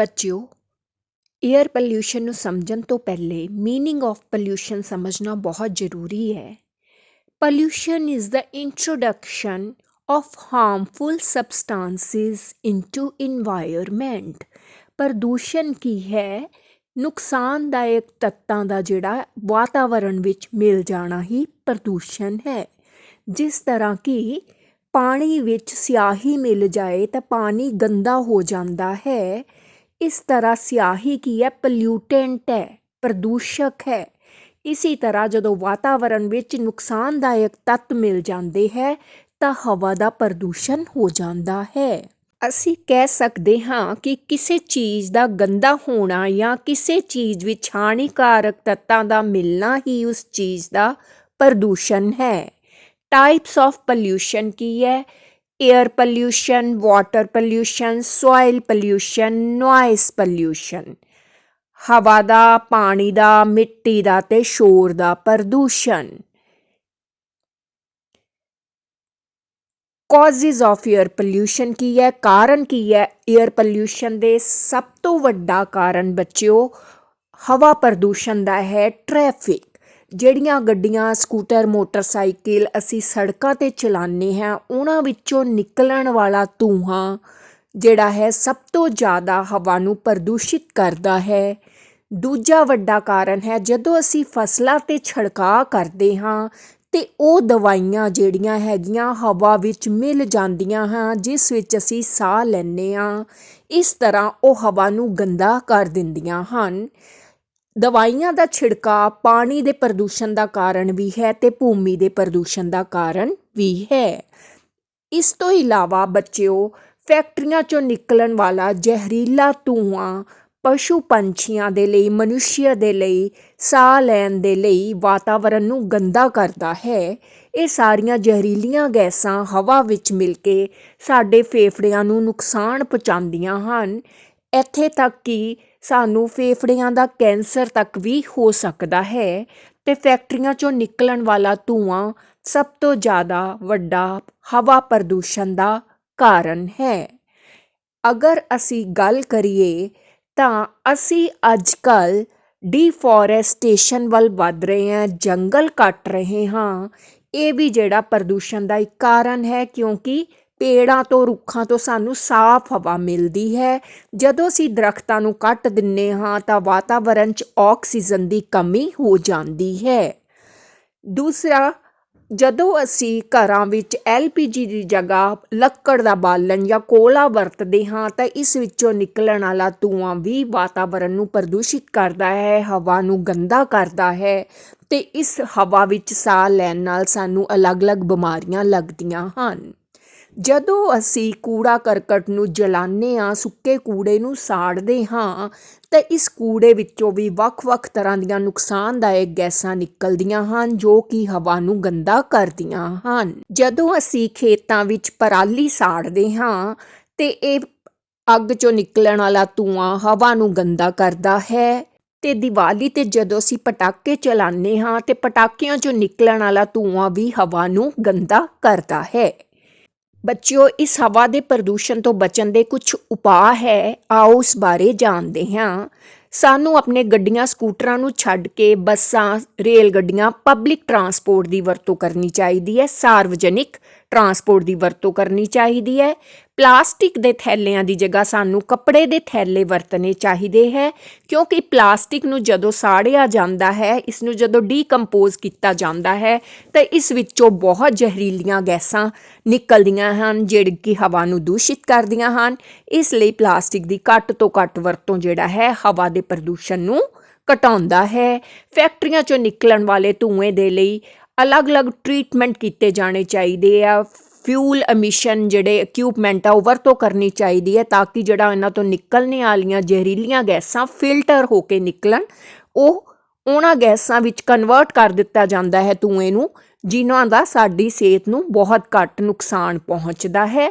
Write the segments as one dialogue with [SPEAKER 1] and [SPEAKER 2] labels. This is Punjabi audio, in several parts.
[SPEAKER 1] ਬੱਚਿਓ ਏਅਰ ਪੋਲਿਊਸ਼ਨ ਨੂੰ ਸਮਝਣ ਤੋਂ ਪਹਿਲੇ ਮੀਨਿੰਗ ਆਫ ਪੋਲਿਊਸ਼ਨ ਸਮਝਣਾ ਬਹੁਤ ਜ਼ਰੂਰੀ ਹੈ। Pollution is the introduction of harmful substances into environment. ਪ੍ਰਦੂਸ਼ਣ ਕੀ ਹੈ? ਨੁਕਸਾਨਦਾਇਕ ਤੱਤਾਂ ਦਾ ਜਿਹੜਾ ਵਾਤਾਵਰਣ ਵਿੱਚ ਮਿਲ ਜਾਣਾ ਹੀ ਪ੍ਰਦੂਸ਼ਣ ਹੈ। ਜਿਸ ਤਰ੍ਹਾਂ ਕਿ ਪਾਣੀ ਵਿੱਚ ਸਿਆਹੀ ਮਿਲ ਜਾਏ ਤਾਂ ਪਾਣੀ ਗੰਦਾ ਹੋ ਜਾਂਦਾ ਹੈ। ਇਸ ਤਰ੍ਹਾਂ ਸਿਆਹੀ ਕੀ ਹੈ? ਪੋਲਿਊਟੈਂਟ ਹੈ, ਪ੍ਰਦੂਸ਼ਕ ਹੈ। ਇਸੇ ਤਰ੍ਹਾਂ ਜਦੋਂ ਵਾਤਾਵਰਣ ਵਿੱਚ ਨੁਕਸਾਨਦਾਇਕ ਤੱਤ ਮਿਲ ਜਾਂਦੇ ਹੈ, ਤਾਂ ਹਵਾ ਦਾ ਪ੍ਰਦੂਸ਼ਣ ਹੋ ਜਾਂਦਾ ਹੈ। ਅਸੀਂ ਕਹਿ ਸਕਦੇ ਹਾਂ ਕਿ ਕਿਸੇ ਚੀਜ਼ ਦਾ ਗੰਦਾ ਹੋਣਾ ਜਾਂ ਕਿਸੇ ਚੀਜ਼ ਵਿੱਚ ਹਾਨੀਕਾਰਕ ਤੱਤਾਂ ਦਾ ਮਿਲਣਾ ਹੀ ਉਸ ਚੀਜ਼ ਦਾ ਪ੍ਰਦੂਸ਼ਣ ਹੈ। ਟਾਈਪਸ ਆਫ ਪੋਲਿਊਸ਼ਨ ਕੀ ਹੈ? Air pollution water pollution soil pollution noise pollution ਹਵਾ ਦਾ, ਪਾਣੀ ਦਾ, ਮਿੱਟੀ ਦਾ ਤੇ ਸ਼ੋਰ ਦਾ ਪ੍ਰਦੂਸ਼ਣ। ਕਾਜ਼ਸ ਆਫ 에ਅਰ ਪੋਲਿਊਸ਼ਨ ਕੀ ਹੈ? ਕਾਰਨ ਕੀ ਹੈ? 에ਅਰ ਪੋਲਿਊਸ਼ਨ ਦੇ ਸਭ ਤੋਂ ਵੱਡਾ ਕਾਰਨ ਬੱਚਿਓ, ਹਵਾ ਪ੍ਰਦੂਸ਼ਣ ਦਾ ਹੈ ਟ੍ਰੈਫਿਕ ਜਿਹੜੀਆਂ ਗੱਡੀਆਂ, ਸਕੂਟਰ, ਮੋਟਰਸਾਈਕਲ ਅਸੀਂ ਸੜਕਾਂ ਤੇ ਚਲਾਉਂਦੇ ਹਾਂ, ਉਹਨਾਂ ਵਿੱਚੋਂ ਨਿਕਲਣ ਵਾਲਾ ਧੂੰਆਂ ਜਿਹੜਾ ਹੈ ਸਭ ਤੋਂ ਜ਼ਿਆਦਾ ਹਵਾ ਨੂੰ ਪ੍ਰਦੂਸ਼ਿਤ ਕਰਦਾ ਹੈ। ਦੂਜਾ ਵੱਡਾ ਕਾਰਨ ਹੈ, ਜਦੋਂ ਅਸੀਂ ਫਸਲਾਂ ਤੇ ਛਿੜਕਾਅ ਕਰਦੇ ਹਾਂ ਤੇ ਉਹ ਦਵਾਈਆਂ ਜਿਹੜੀਆਂ ਹੈਗੀਆਂ ਹਵਾ ਵਿੱਚ ਮਿਲ ਜਾਂਦੀਆਂ ਹਾਂ, ਜਿਸ ਵਿੱਚ ਅਸੀਂ ਸਾਹ ਲੈਂਦੇ ਹਾਂ, ਇਸ ਤਰ੍ਹਾਂ ਉਹ ਹਵਾ ਨੂੰ ਗੰਦਾ ਕਰ ਦਿੰਦੀਆਂ ਹਨ। ਦਵਾਈਆਂ ਦਾ ਛਿੜਕਾਅ ਪਾਣੀ ਦੇ ਪ੍ਰਦੂਸ਼ਣ ਦਾ ਕਾਰਨ ਵੀ ਹੈ ਤੇ ਭੂਮੀ ਦੇ ਪ੍ਰਦੂਸ਼ਣ ਦਾ ਕਾਰਨ ਵੀ ਹੈ। ਇਸ ਤੋਂ ਇਲਾਵਾ ਬੱਚਿਓ, ਫੈਕਟਰੀਆਂ ਚੋਂ ਨਿਕਲਣ ਵਾਲਾ ਜ਼ਹਿਰੀਲਾ ਧੂਆਂ, ਪਸ਼ੂ ਪੰਛੀਆਂ ਦੇ ਲਈ ਮਨੁੱਖ ਦੇ ਲਈ, ਸਾਹ ਲੈਣ ਦੇ ਲਈ ਵਾਤਾਵਰਣ ਨੂੰ ਗੰਦਾ ਕਰਦਾ ਹੈ। ਇਹ ਸਾਰੀਆਂ ਜ਼ਹਿਰੀਲੀਆਂ ਗੈਸਾਂ ਹਵਾ ਵਿੱਚ ਮਿਲ ਕੇ ਸਾਡੇ ਫੇਫੜਿਆਂ ਨੂੰ ਨੁਕਸਾਨ ਪਹੁੰਚਾਉਂਦੀਆਂ ਹਨ। ਇੱਥੇ ਤੱਕ ਕਿ ਸਾਨੂੰ ਫੇਫੜਿਆਂ ਦਾ ਕੈਂਸਰ ਤੱਕ ਵੀ ਹੋ ਸਕਦਾ ਹੈ ਅਤੇ ਫੈਕਟਰੀਆਂ ਚੋਂ ਨਿਕਲਣ ਵਾਲਾ ਧੂੰਆਂ ਸਭ ਤੋਂ ਜ਼ਿਆਦਾ ਵੱਡਾ ਹਵਾ ਪ੍ਰਦੂਸ਼ਣ ਦਾ ਕਾਰਨ ਹੈ। ਅਗਰ ਅਸੀਂ ਗੱਲ ਕਰੀਏ ਤਾਂ ਅਸੀਂ ਅੱਜ ਕੱਲ੍ਹ ਡੀਫੋਰੈਸਟੇਸ਼ਨ ਵੱਲ ਵੱਧ ਰਹੇ ਹਾਂ, ਜੰਗਲ ਕੱਟ ਰਹੇ ਹਾਂ। ਇਹ ਵੀ ਜਿਹੜਾ ਪ੍ਰਦੂਸ਼ਣ ਦਾ ਇੱਕ ਕਾਰਨ ਹੈ ਕਿਉਂਕਿ ਪੇੜਾਂ ਤੋਂ, ਰੁੱਖਾਂ ਤੋਂ ਸਾਨੂੰ ਸਾਫ਼ ਹਵਾ ਮਿਲਦੀ ਹੈ। ਜਦੋਂ ਅਸੀਂ ਦਰਖਤਾਂ ਨੂੰ ਕੱਟ ਦਿੰਨੇ ਹਾਂ, ਤਾਂ ਵਾਤਾਵਰਣ 'ਚ ਆਕਸੀਜਨ ਦੀ ਕਮੀ ਹੋ ਜਾਂਦੀ ਹੈ। ਦੂਸਰਾ, ਜਦੋਂ ਅਸੀਂ ਘਰਾਂ ਵਿੱਚ ਐਲਪੀਜੀ ਦੀ ਜਗ੍ਹਾ ਲੱਕੜ ਦਾ ਬਾਲਣ ਜਾਂ ਕੋਲਾ ਵਰਤਦੇ ਹਾਂ, ਤਾਂ ਇਸ ਵਿੱਚੋਂ ਨਿਕਲਣ ਵਾਲਾ ਧੂਆਂ ਵੀ ਵਾਤਾਵਰਣ ਨੂੰ ਪ੍ਰਦੂਸ਼ਿਤ ਕਰਦਾ ਹੈ, ਹਵਾ ਨੂੰ ਗੰਦਾ ਕਰਦਾ ਹੈ ਤੇ ਇਸ ਹਵਾ ਵਿੱਚ ਸਾਹ ਲੈਣ ਨਾਲ ਸਾਨੂੰ ਅਲੱਗ-ਅਲੱਗ ਬਿਮਾਰੀਆਂ ਲੱਗਦੀਆਂ ਹਨ। ਜਦੋਂ ਅਸੀਂ ਕੂੜਾ ਕਰਕਟ ਨੂੰ ਜਲਾਉਂਦੇ ਹਾਂ, ਸੁੱਕੇ ਕੂੜੇ ਨੂੰ ਸਾੜਦੇ ਹਾਂ, ਤਾਂ ਇਸ ਕੂੜੇ ਵਿੱਚੋਂ ਵੀ ਵੱਖ-ਵੱਖ ਤਰ੍ਹਾਂ ਦੀਆਂ ਨੁਕਸਾਨਦਾਇਕ ਗੈਸਾਂ ਨਿਕਲਦੀਆਂ ਹਨ, ਜੋ ਕਿ ਹਵਾ ਨੂੰ ਗੰਦਾ ਕਰਦੀਆਂ ਹਨ। ਜਦੋਂ ਅਸੀਂ ਖੇਤਾਂ ਵਿੱਚ ਪਰਾਲੀ ਸਾੜਦੇ ਹਾਂ, ਤੇ ਇਹ ਅੱਗ ਚੋਂ ਨਿਕਲਣ ਵਾਲਾ ਧੂਆਂ ਹਵਾ ਨੂੰ ਗੰਦਾ ਕਰਦਾ ਹੈ। ਤੇ ਦੀਵਾਲੀ ਤੇ ਜਦੋਂ ਅਸੀਂ ਪਟਾਕੇ ਚਲਾਉਂਦੇ ਹਾਂ, ਤੇ ਪਟਾਕਿਆਂ ਚੋਂ ਨਿਕਲਣ ਵਾਲਾ ਧੂਆਂ ਵੀ ਹਵਾ ਨੂੰ ਗੰਦਾ ਕਰਦਾ ਹੈ। ਬੱਚਿਓ, ਇਸ ਹਵਾ ਦੇ ਪ੍ਰਦੂਸ਼ਣ ਤੋਂ ਬਚਣ ਦੇ ਕੁਝ ਉਪਾਅ ਹੈ, ਆਓ ਉਸ ਬਾਰੇ ਜਾਣਦੇ ਹਾਂ। ਸਾਨੂੰ ਆਪਣੇ ਗੱਡੀਆਂ, ਸਕੂਟਰਾਂ ਨੂੰ ਛੱਡ ਕੇ ਬੱਸਾਂ ਰੇਲ ਗੱਡੀਆਂ ਪਬਲਿਕ ਟਰਾਂਸਪੋਰਟ ਦੀ ਵਰਤੋਂ ਕਰਨੀ ਚਾਹੀਦੀ ਹੈ, ਸਾਰਵਜਨਿਕ ਟਰਾਂਸਪੋਰਟ ਦੀ ਵਰਤੋਂ ਕਰਨੀ ਚਾਹੀਦੀ ਹੈ। ਪਲਾਸਟਿਕ ਦੇ ਥੈਲਿਆਂ ਦੀ ਜਗ੍ਹਾ ਸਾਨੂੰ ਕੱਪੜੇ ਦੇ ਥੈਲੇ ਵਰਤਣੇ ਚਾਹੀਦੇ ਹੈ, ਕਿਉਂਕਿ ਪਲਾਸਟਿਕ ਨੂੰ ਜਦੋਂ ਸਾੜਿਆ ਜਾਂਦਾ ਹੈ ਇਸ ਨੂੰ ਜਦੋਂ ਡੀਕੰਪੋਜ਼ ਕੀਤਾ ਜਾਂਦਾ ਹੈ, ਤਾਂ ਇਸ ਵਿੱਚੋਂ ਬਹੁਤ ਜ਼ਹਿਰੀਲੀਆਂ ਗੈਸਾਂ ਨਿਕਲਦੀਆਂ ਹਨ, ਜਿਹੜੀ ਕਿ ਹਵਾ ਨੂੰ ਦੂਸ਼ਿਤ ਕਰਦੀਆਂ ਹਨ। ਇਸ ਲਈ ਪਲਾਸਟਿਕ ਦੀ ਘੱਟ ਤੋਂ ਘੱਟ ਵਰਤੋਂ ਜਿਹੜਾ ਹੈ, ਹਵਾ ਦੇ ਪ੍ਰਦੂਸ਼ਣ ਨੂੰ ਘਟਾਉਂਦਾ ਹੈ। ਫੈਕਟਰੀਆਂ ਚੋਂ ਨਿਕਲਣ ਵਾਲੇ ਧੂਏ ਦੇ ਲਈ ਅਲੱਗ-ਅਲੱਗ ਟ੍ਰੀਟਮੈਂਟ ਕੀਤੇ ਜਾਣੇ ਚਾਹੀਦੇ ਆ। ਫਿਊਲ ਐਮਿਸ਼ਨ ਜਿਹੜੇ ਇਕਵਿਪਮੈਂਟ ਆ, ਉਹ ਵਰਤੋਂ ਕਰਨੀ ਚਾਹੀਦੀ ਹੈ ਤਾਂ ਕਿ ਜਿਹੜਾ ਇਹਨਾਂ ਤੋਂ ਨਿਕਲਣੇ ਵਾਲੀਆਂ ਜ਼ਹਿਰੀਲੀਆਂ ਗੈਸਾਂ ਫਿਲਟਰ ਹੋ ਕੇ ਨਿਕਲਣ, ਉਹ ਉਹਨਾਂ ਗੈਸਾਂ ਵਿੱਚ ਕਨਵਰਟ ਕਰ ਦਿੱਤਾ ਜਾਂਦਾ ਹੈ ਧੂਏ ਨੂੰ, ਜਿਨ੍ਹਾਂ ਦਾ ਸਾਡੀ ਸਿਹਤ ਨੂੰ ਬਹੁਤ ਘੱਟ ਨੁਕਸਾਨ ਪਹੁੰਚਦਾ ਹੈ।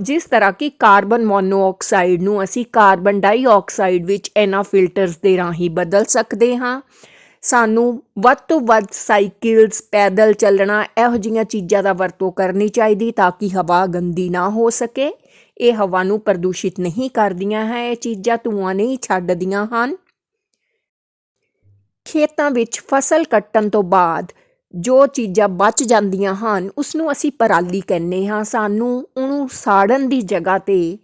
[SPEAKER 1] ਜਿਸ ਤਰ੍ਹਾਂ ਕਿ ਕਾਰਬਨ ਮੋਨੋਆਕਸਾਈਡ ਨੂੰ ਅਸੀਂ ਕਾਰਬਨ ਡਾਈਆਕਸਾਈਡ ਵਿੱਚ ਇਹਨਾਂ ਫਿਲਟਰਸ ਦੇ ਰਾਹੀਂ ਬਦਲ ਸਕਦੇ ਹਾਂ। ਸਾਨੂੰ ਵੱਧ ਤੋਂ ਵੱਧ ਸਾਈਕਲਸ, ਪੈਦਲ ਚੱਲਣਾ, ਇਹੋ ਜਿਹੀਆਂ ਚੀਜ਼ਾਂ ਦਾ ਵਰਤੋਂ ਕਰਨੀ ਚਾਹੀਦੀ ਤਾਂ ਕਿ ਹਵਾ ਗੰਦੀ ਨਾ ਹੋ ਸਕੇ। ਇਹ ਹਵਾ ਨੂੰ ਪ੍ਰਦੂਸ਼ਿਤ ਨਹੀਂ ਕਰਦੀਆਂ ਹੈ, ਇਹ ਚੀਜ਼ਾਂ ਧੂਆਂ ਨਹੀਂ ਛੱਡਦੀਆਂ ਹਨ। ਖੇਤਾਂ ਵਿੱਚ ਫਸਲ ਕੱਟਣ ਤੋਂ ਬਾਅਦ ਜੋ ਚੀਜ਼ਾਂ ਬਚ ਜਾਂਦੀਆਂ ਹਨ ਉਸ ਨੂੰ ਅਸੀਂ ਪਰਾਲੀ ਕਹਿੰਦੇ ਹਾਂ। ਸਾਨੂੰ ਉਹਨੂੰ ਸਾੜਨ ਦੀ ਜਗ੍ਹਾ ਤੇ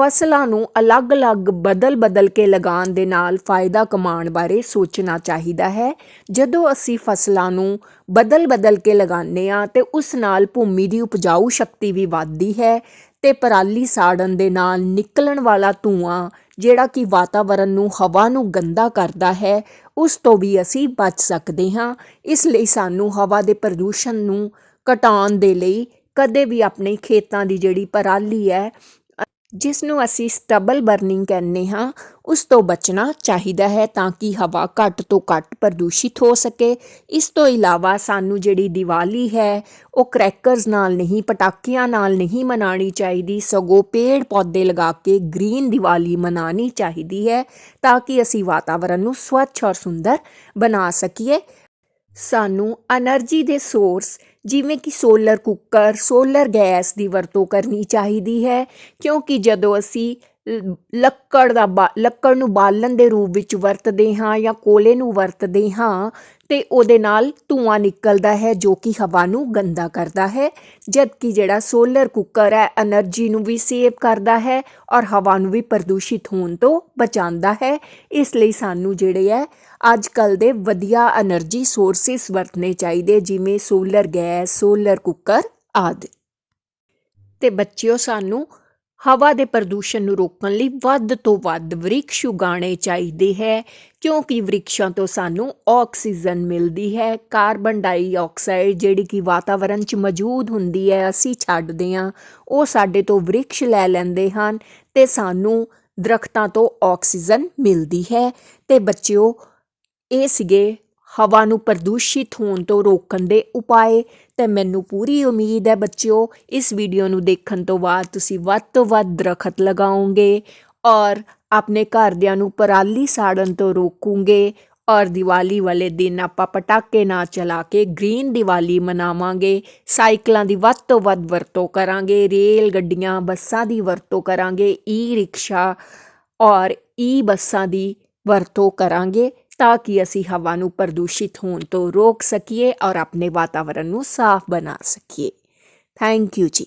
[SPEAKER 1] ਫਸਲਾਂ ਨੂੰ ਅਲੱਗ-ਅਲੱਗ ਬਦਲ-ਬਦਲ ਕੇ ਲਗਾਉਣ ਦੇ ਨਾਲ ਫਾਇਦਾ ਕਮਾਉਣ ਬਾਰੇ ਸੋਚਣਾ ਚਾਹੀਦਾ ਹੈ। ਜਦੋਂ ਅਸੀਂ ਫਸਲਾਂ ਨੂੰ ਬਦਲ-ਬਦਲ ਕੇ ਲਗਾਉਂਦੇ ਹਾਂ ਤੇ ਉਸ ਨਾਲ ਭੂਮੀ ਦੀ ਉਪਜਾਊ ਸ਼ਕਤੀ ਵੀ ਵੱਧਦੀ ਹੈ ਤੇ ਪਰਾਲੀ ਸਾੜਨ ਦੇ ਨਾਲ ਨਿਕਲਣ ਵਾਲਾ ਧੂਆਂ, ਜਿਹੜਾ ਕਿ ਵਾਤਾਵਰਣ ਨੂੰ, ਹਵਾ ਨੂੰ ਗੰਦਾ ਕਰਦਾ ਹੈ, ਉਸ ਤੋਂ ਵੀ ਅਸੀਂ ਬਚ ਸਕਦੇ ਹਾਂ। ਇਸ ਲਈ ਸਾਨੂੰ ਹਵਾ ਦੇ ਪ੍ਰਦੂਸ਼ਣ ਨੂੰ ਘਟਾਉਣ ਦੇ ਲਈ ਕਦੇ ਵੀ ਆਪਣੇ ਖੇਤਾਂ ਦੀ ਜਿਹੜੀ ਪਰਾਲੀ ਹੈ ਜਿਸ ਨੂੰ ਅਸੀਂ ਸਟਬਲ ਬਰਨਿੰਗ ਕਹਿੰਦੇ ਹਾਂ, ਉਸ ਤੋਂ ਬਚਣਾ ਚਾਹੀਦਾ ਹੈ ਤਾਂ ਕਿ ਹਵਾ ਘੱਟ ਤੋਂ ਘੱਟ ਪ੍ਰਦੂਸ਼ਿਤ ਹੋ ਸਕੇ। ਇਸ ਤੋਂ ਇਲਾਵਾ ਸਾਨੂੰ ਜਿਹੜੀ ਦੀਵਾਲੀ ਹੈ, ਉਹ ਕ੍ਰੈਕਰਸ ਨਾਲ ਨਹੀਂ, ਪਟਾਕਿਆਂ ਨਾਲ ਨਹੀਂ ਮਨਾਣੀ ਚਾਹੀਦੀ। ਸਗੋਂ ਪੇੜ ਪੌਦੇ ਲਗਾ ਕੇ ਗ੍ਰੀਨ ਦੀਵਾਲੀ ਮਨਾਣੀ ਚਾਹੀਦੀ ਹੈ ਤਾਂ ਕਿ ਅਸੀਂ ਵਾਤਾਵਰਨ ਨੂੰ ਸਵੱਛ ਔਰ ਸੁੰਦਰ ਬਣਾ ਸਕੀਏ। ਸਾਨੂੰ એનર્ਜੀ ਦੇ ਸੋਰਸ ਜਿਵੇਂ ਕਿ ਸੋਲਰ ਕੁੱਕਰ, ਸੋਲਰ ਗੈਸ ਦੀ ਵਰਤੋਂ ਕਰਨੀ ਚਾਹੀਦੀ ਹੈ, ਕਿਉਂਕਿ ਜਦੋਂ ਅਸੀਂ ਲੱਕੜ ਦਾ ਲੱਕੜ ਨੂੰ ਬਾਲਣ ਦੇ ਰੂਪ ਵਿੱਚ ਵਰਤਦੇ ਹਾਂ ਜਾਂ ਕੋਲੇ ਨੂੰ ਵਰਤਦੇ ਹਾਂ, ਤੇ ਉਹਦੇ ਨਾਲ ਧੂਆਂ ਨਿਕਲਦਾ ਹੈ ਜੋ ਕਿ ਹਵਾ ਨੂੰ ਗੰਦਾ ਕਰਦਾ ਹੈ, ਜਦਕਿ ਜਿਹੜਾ ਸੋਲਰ ਕੁੱਕਰ ਹੈ એનર્ਜੀ ਨੂੰ ਵੀ ਸੇਵ ਕਰਦਾ ਹੈ ਔਰ ਹਵਾ ਨੂੰ ਵੀ ਪ੍ਰਦੂਸ਼ਿਤ ਹੋਣ ਤੋਂ ਬਚਾਉਂਦਾ ਹੈ, ਇਸ ਲਈ ਸਾਨੂੰ ਜਿਹੜੇ ਹੈ ਅੱਜ ਕੱਲ ਦੇ ਵਧੀਆ એનર્ਜੀ ਸੋਰਸਿਸ ਵਰਤਨੇ ਚਾਹੀਦੇ, ਜਿਵੇਂ ਸੋਲਰ ਗੈਸ ਸੋਲਰ ਕੁੱਕਰ ਆਦਿ। ਤੇ ਬੱਚਿਓ, ਸਾਨੂੰ ਹਵਾ ਦੇ ਪ੍ਰਦੂਸ਼ਣ ਨੂੰ ਰੋਕਣ ਲਈ ਵੱਧ ਤੋਂ ਵੱਧ ਵ੍ਰਿਕਸ਼ ਉਗਾਣੇ ਚਾਹੀਦੇ ਹੈ, ਕਿਉਂਕਿ ਵ੍ਰਿਕਸ਼ਾਂ ਤੋਂ ਸਾਨੂੰ ਆਕਸੀਜਨ ਮਿਲਦੀ ਹੈ, ਕਾਰਬਨ ਡਾਈਆਕਸਾਈਡ ਜਿਹੜੀ ਕਿ ਵਾਤਾਵਰਣ 'ਚ ਮੌਜੂਦ ਹੁੰਦੀ ਹੈ, ਅਸੀਂ ਛੱਡਦੇ ਹਾਂ, ਉਹ ਸਾਡੇ ਤੋਂ ਵ੍ਰਿਕਸ਼ ਲੈ ਲੈਂਦੇ ਹਨ ਤੇ ਸਾਨੂੰ ਦਰਖਤਾਂ ਤੋਂ ਆਕਸੀਜਨ ਮਿਲਦੀ ਹੈ। ਤੇ ਬੱਚਿਓ ਇਹ ਸੀਗੇ ਹਵਾ ਨੂੰ ਪ੍ਰਦੂਸ਼ਿਤ ਹੋਣ ਤੋਂ ਰੋਕਣ ਦੇ ਉਪਾਏ। ਤੇ ਮੈਨੂੰ ਪੂਰੀ ਉਮੀਦ ਹੈ ਬੱਚਿਓ, ਇਸ ਵੀਡੀਓ ਨੂੰ ਦੇਖਣ ਤੋਂ ਬਾਅਦ ਤੁਸੀਂ ਵੱਧ ਤੋਂ ਵੱਧ ਦਰਖਤ ਲਗਾਓਗੇ ਔਰ ਆਪਣੇ ਘਰਦਿਆਂ ਨੂੰ ਪਰਾਲੀ ਸਾੜਨ ਤੋਂ ਰੋਕੋਗੇ ਔਰ ਦੀਵਾਲੀ ਵਾਲੇ ਦਿਨ ਆਪਾਂ ਪਟਾਕੇ ਨਾ ਚਲਾ ਕੇ ਗ੍ਰੀਨ ਦੀਵਾਲੀ ਮਨਾਵਾਂਗੇ। ਸਾਈਕਲਾਂ ਦੀ ਵੱਧ ਤੋਂ ਵੱਧ ਵਰਤੋਂ ਕਰਾਂਗੇ, ਰੇਲ ਗੱਡੀਆਂ, ਬੱਸਾਂ ਦੀ ਵਰਤੋਂ ਕਰਾਂਗੇ ਈ ਰਿਕਸ਼ਾ ਔਰ ਈ ਬੱਸਾਂ ਦੀ ਵਰਤੋਂ ਕਰਾਂਗੇ। ਤਾਂ ਕਿ ਅਸੀਂ ਹਵਾ ਨੂੰ ਪ੍ਰਦੂਸ਼ਿਤ ਹੋਣ ਤੋਂ ਰੋਕ ਸਕੀਏ ਔਰ ਆਪਣੇ ਵਾਤਾਵਰਣ ਨੂੰ ਸਾਫ਼ ਬਣਾ ਸਕੀਏ। ਥੈਂਕ ਯੂ ਜੀ।